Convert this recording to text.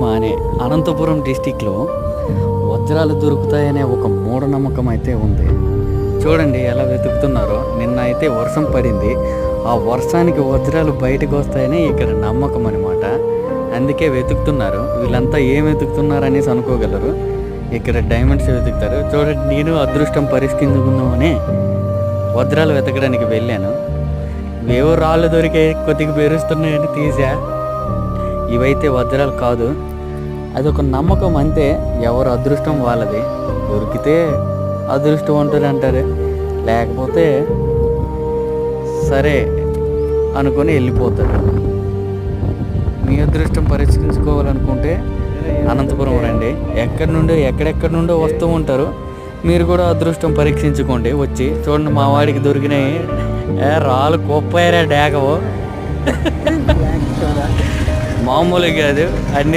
మానే అనంతపురం డిస్టిక్లో వజ్రాలు దొరుకుతాయనే ఒక మూఢనమ్మకం అయితే ఉంది. చూడండి ఎలా వెతుకుతున్నారో. నిన్న అయితే వర్షం పడింది. ఆ వర్షానికి వజ్రాలు బయటకు వస్తాయని ఇక్కడ నమ్మకం అనమాట అందుకే వెతుకుతున్నారు. వీళ్ళంతా ఏం వెతుకుతున్నారు అనేసి అనుకోగలరు. ఇక్కడ డైమండ్స్ వెతుకుతారు. చూడండి నేను అదృష్టం పరిష్కరించుకుందామని వజ్రాలు వెతకడానికి వెళ్ళాను. ఏవో రాళ్ళు దొరికే కొద్దిగా బెరుస్తున్నాయని తీసా. ఇవైతే వజ్రాలు కాదు. అదొక నమ్మకం అంతే. ఎవరు అదృష్టం వాళ్ళది. దొరికితే అదృష్టవంతుడు అంటారు. లేకపోతే సరే అనుకొని వెళ్ళిపోతారు. మీ అదృష్టం పరీక్షించుకోవాలనుకుంటే అనంతపురం రండి. ఎక్కడి నుండో ఎక్కడెక్కడి నుండో వస్తూ ఉంటారు. మీరు కూడా అదృష్టం పరీక్షించుకోండి. వచ్చి చూడండి మా వాడికి దొరికినాయి. ఏ రాళ్ళు కుప్పైరా డేగవు. మామూలుగా కాదు. అన్ని